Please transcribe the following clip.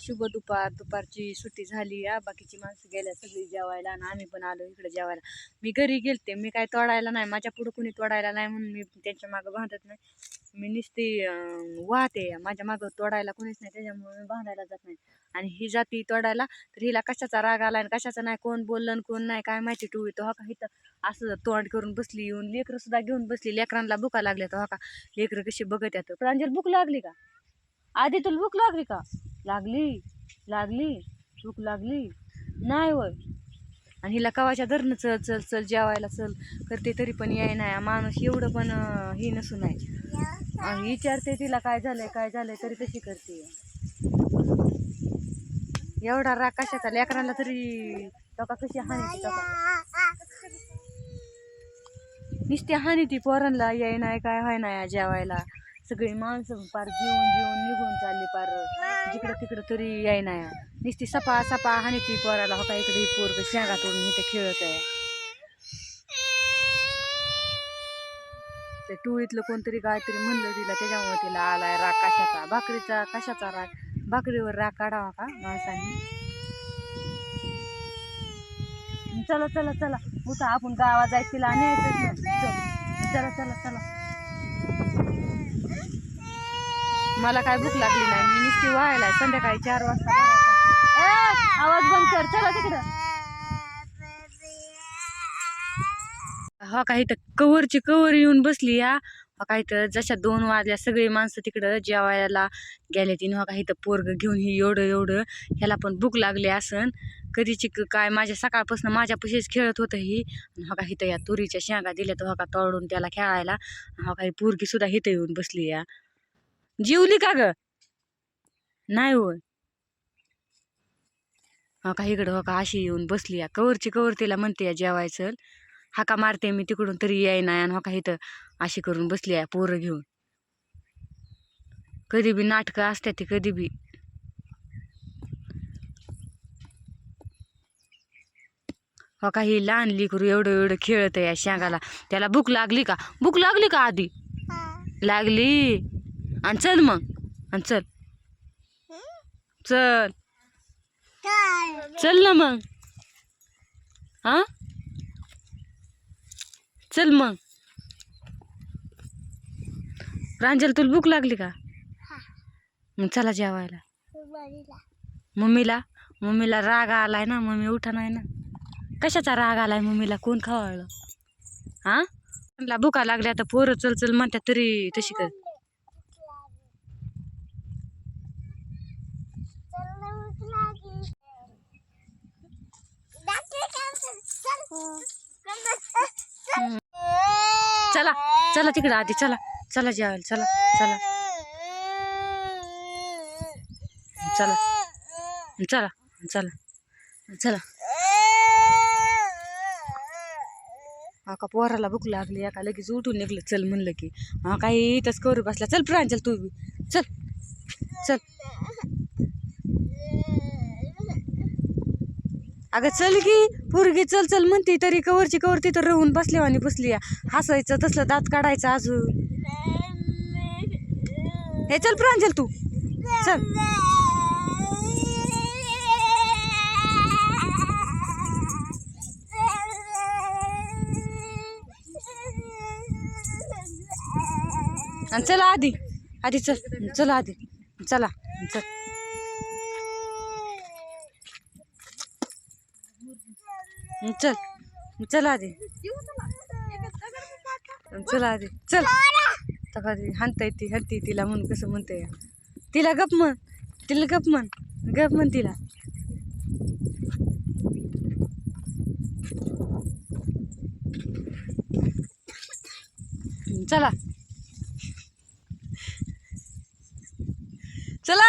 शुभ दुपार. दुपारची सुट्टी झाली. या बाकीची माणसं गेल्या सगळी जेवायला आणि आम्ही पण आलो इकडे जेवायला. मी घरी गेलते. मी काय तोडायला नाही. माझ्या पुढं कुणी तोडायला नाही म्हणून मी त्यांच्या मागं बांधत नाही. मी नुसती वाहते माझ्या मागं तोडायला कुणीच नाही. त्याच्यामुळे मी बांधायला जात नाही. आणि ही जाती तोडायला तर हिला कशाचा राग आला आणि कशाचा नाही? कोण बोललं कोण नाही? काय माहिती टू येतो हो का इथं असं तोंड करून बसली येऊन? लेकरं सुद्धा घेऊन बसली. लेकरांना भुका लागल्या तो हो का? लेकरं कशी बघत येतं प्रांजल भूक लागली का? आधी तुला भूक लागली का? लागली लागली भूक लागली. नाही वय आणि हिला कवाच्या धरणं चल चल चल जेवायला चल. करते तरी पण याय नाही. माणूस एवढं पण ही नसून आहे. आणि विचारते तिला काय झालंय काय झालंय तरी तशी करते. एवढा राग कशाचा? लेकरांना तरी टोका कशी हानी टोका? नुसती हानी ती पोरांना. याय नाही काय व्हाय नाही जेवायला. सगळी माणसं पार जीवन जीवन निघून चालली पार. जिकडं तिकडं तरी याय नाही नुसती सपा सपा हानी ती पोराला होता इकडे पोर शेंगा तोडून इथे खेळत आहे. ते टोळीतलं कोणतरी काहीतरी म्हणलं तिला त्याच्यामुळे तिला आलाय राग कशाचा? भाकरीचा कशाचा राग? भाकरीवर राग काढावा का माणसांनी? चला चला चला. उठा आपण गावात जायचं तिला न्यायचंच चला चला चला चला मला काय भूक लागली नाही. मी नुसती व्हायला संध्याकाळी चार वाजता आवाज बंद कर चला तिकडं. हा काही तर कवरची कवर येऊन बसली या. हा काही तर जशा दोन वाजल्या सगळी माणसं तिकडं जेवायला गेले तीन हा हो, काही तर पोरग घेऊन ही एवढं एवढं. ह्याला पण भूक लागली असन. कधीची काय माझ्या सकाळपासून माझ्या पशीच खेळत होतं ही. हा काही तर या तुरीच्या शेंगा दिल्या तर हा का तोडून त्याला खेळायला. हा काही पोरगी सुद्धा हिथं येऊन बसली या. जेवली का ग? नाही होय. हा का इकडं हो का? अशी येऊन बसली या. कवरची कवर तिला म्हणते या जेवायचं. हाका मारते मी तिकडून तरी याय नाही आणि हो का इथं अशी करून बसली आहे पोरं घेऊन. कधी बी नाटकं असतात ती कधी बी. हो का ही लहान लिकरू एवढं एवढं खेळत या शेंगाला. त्याला भूक लागली का? भूक लागली का आधी? लागली. आणि चल मग. आणि चल. चल. चल ना मग. हा? चल मग. प्रांजल तुला भूक लागली का? मग चला जेवायला. मम्मीला? मम्मीला राग आलाय ना मम्मी उठा नाही ना. कशाचा राग आलाय मम्मीला? कोण खवळलं? हा? त्यांना भुका लागल्या तर पोरं चल चल म्हणतात तरी तशी कर. चला चला तिकडं आधी चला चला जेवायला चला चला. चला चला चला चला. हा का पोराला भूक लागली एका लगेच उठून निघलं. चल म्हणलं की हा काही इथंच करू बसला. चल प्रांजल तू बी. चल चल. अगं चल की पोरगी चल चल म्हणते तरी कवरची कवर तिथं राहून बसली आणि बसली या. हसायचं तसलं दात काढायचं अजून. हे चल प्रांजल तू. चल. आणि चला आधी. आधी चल. चला आधी. चला. चल. चल. चल आधी. चल आधी. चल. तका ती हाणता ती हलती तिला म्हणून कसं म्हणते तिला गप म्हण. तिला गप म्हण. गप म्हण तिला. चला. चला